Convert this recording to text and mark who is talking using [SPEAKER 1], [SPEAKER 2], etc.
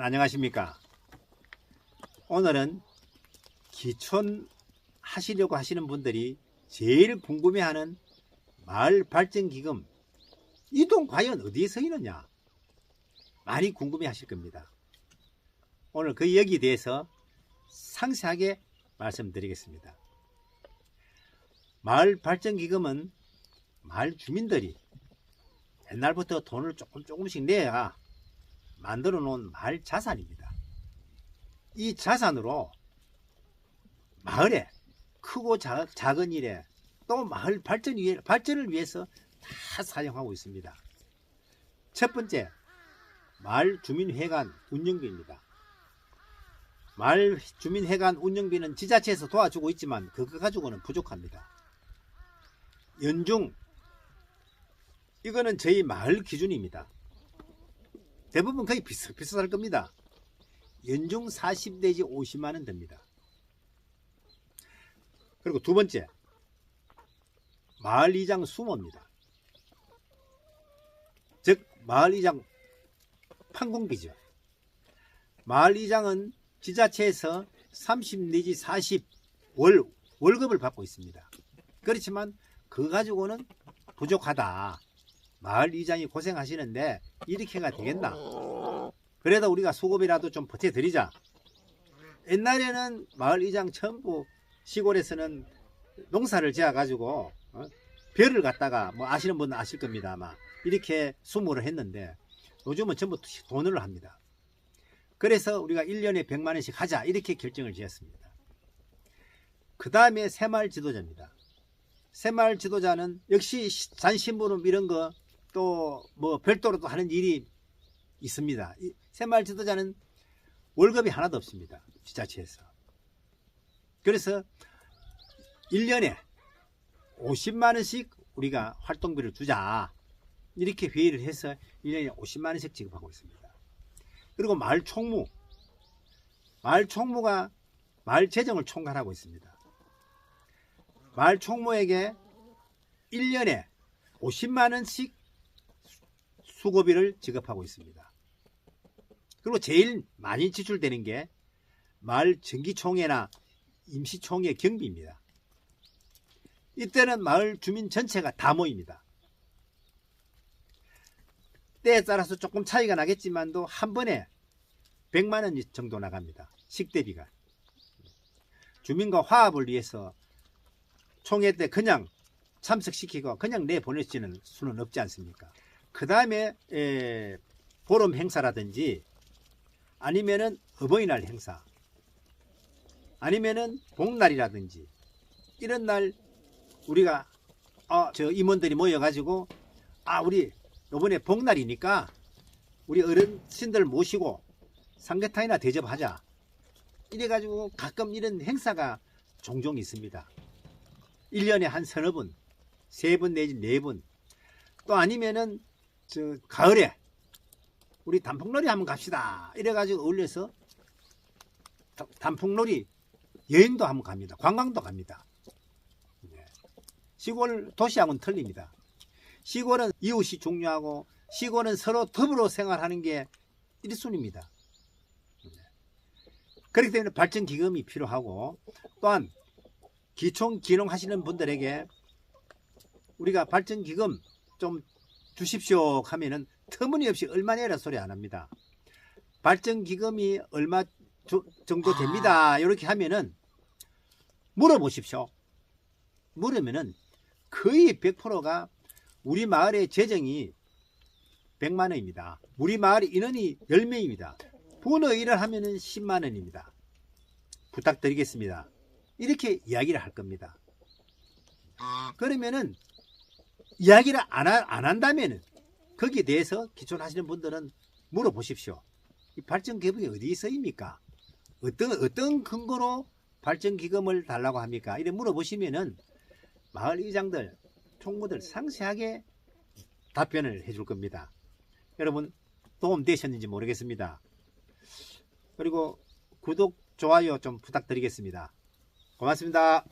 [SPEAKER 1] 안녕하십니까. 오늘은 기촌 하시려고 하시는 분들이 제일 궁금해하는 마을 발전 기금 이 돈 과연 어디에 서 있느냐 많이 궁금해 하실 겁니다. 오늘 그 여기에 대해서 상세하게 말씀드리겠습니다. 마을 발전 기금은 마을 주민들이 옛날부터 돈을 조금 조금씩 내야 만들어 놓은 마을 자산입니다. 이 자산으로 마을에 크고 자, 작은 일에 또 마을 발전 위해, 발전을 위해서 다 사용하고 있습니다. 첫 번째, 마을 주민회관 운영비입니다. 마을 주민회관 운영비는 지자체에서 도와주고 있지만 그거 가지고는 부족합니다. 연중, 이거는 저희 마을 기준입니다. 대부분 거의 비슷 비슷할 겁니다. 연중 40 내지 50만 원 됩니다. 그리고 두 번째 마을 이장 수모입니다. 즉 마을 이장 판공비죠. 마을 이장은 지자체에서 30 내지 40 월 월급을 받고 있습니다. 그렇지만 그거 가지고는 부족하다. 마을 이장이 고생하시는데 이렇게가 되겠나? 그래도 우리가 수급이라도 좀 보태드리자. 옛날에는 마을 이장 전부 시골에서는 농사를 지어 가지고 어? 별을 갖다가 뭐 아시는 분은 아실 겁니다 아마 이렇게 수모를 했는데 요즘은 전부 돈을 합니다. 그래서 우리가 1년에 100만 원씩 하자 이렇게 결정을 지었습니다. 그 다음에 새마을 지도자입니다. 새마을 지도자는 역시 잔심부름 이런 거 또 뭐 별도로 또 하는 일이 있습니다. 이 새마을 지도자는 월급이 하나도 없습니다. 지자체에서. 그래서 1년에 50만 원씩 우리가 활동비를 주자. 이렇게 회의를 해서 1년에 50만 원씩 지급하고 있습니다. 그리고 마을 총무. 마을 총무가 마을 재정을 총괄하고 있습니다. 마을 총무에게 1년에 50만 원씩 수고비를 지급하고 있습니다. 그리고 제일 많이 지출되는 게 마을 정기총회나 임시총회 경비입니다. 이때는 마을 주민 전체가 다 모입니다. 때에 따라서 조금 차이가 나겠지만도 한 번에 100만 원 정도 나갑니다. 식대비가. 주민과 화합을 위해서 총회 때 그냥 참석시키고 그냥 내보내지는 수는 없지 않습니까? 그 다음에 보름 행사라든지 아니면은 어버이날 행사 아니면은 복날이라든지 이런 날 우리가 어, 저 임원들이 모여가지고 아 우리 이번에 복날이니까 우리 어른신들 모시고 삼계탕이나 대접하자 이래가지고 가끔 이런 행사가 종종 있습니다 1년에 한 서너 분, 세분 내지 네 분. 또 아니면은 저 가을에 우리 단풍놀이 한번 갑시다. 이래가지고 어울려서 단풍놀이 여행도 한번 갑니다. 관광도 갑니다. 네. 시골 도시하고는 틀립니다. 시골은 이웃이 중요하고 시골은 서로 더불어 생활하는 게 1순위입니다. 그렇기 때문에 발전 기금이 필요하고 또한 기총 기농 하시는 분들에게 우리가 발전 기금 좀 주십시오 하면은 터무니없이 얼마 내라 소리 안 합니다. 발전 기금이 얼마 조- 정도 됩니다. 이렇게 하면은 물어보십시오. 물으면은 거의 100%가 우리 마을의 재정이 100만 원입니다. 우리 마을 인원이 10명입니다. 분어 일을 하면은 10만 원입니다. 부탁드리겠습니다. 이렇게 이야기를 할 겁니다. 그러면은 이야기를 안, 하- 안 한다면은 거기에 대해서 기존하시는 분들은 물어보십시오. 이 발전 기금이 어디에 있습니까? 어떤 어떤 근거로 발전 기금을 달라고 합니까? 이래 물어보시면은 마을 의장들, 총무들 상세하게 답변을 해줄 겁니다. 여러분 도움 되셨는지 모르겠습니다. 그리고 구독, 좋아요 좀 부탁드리겠습니다. 고맙습니다.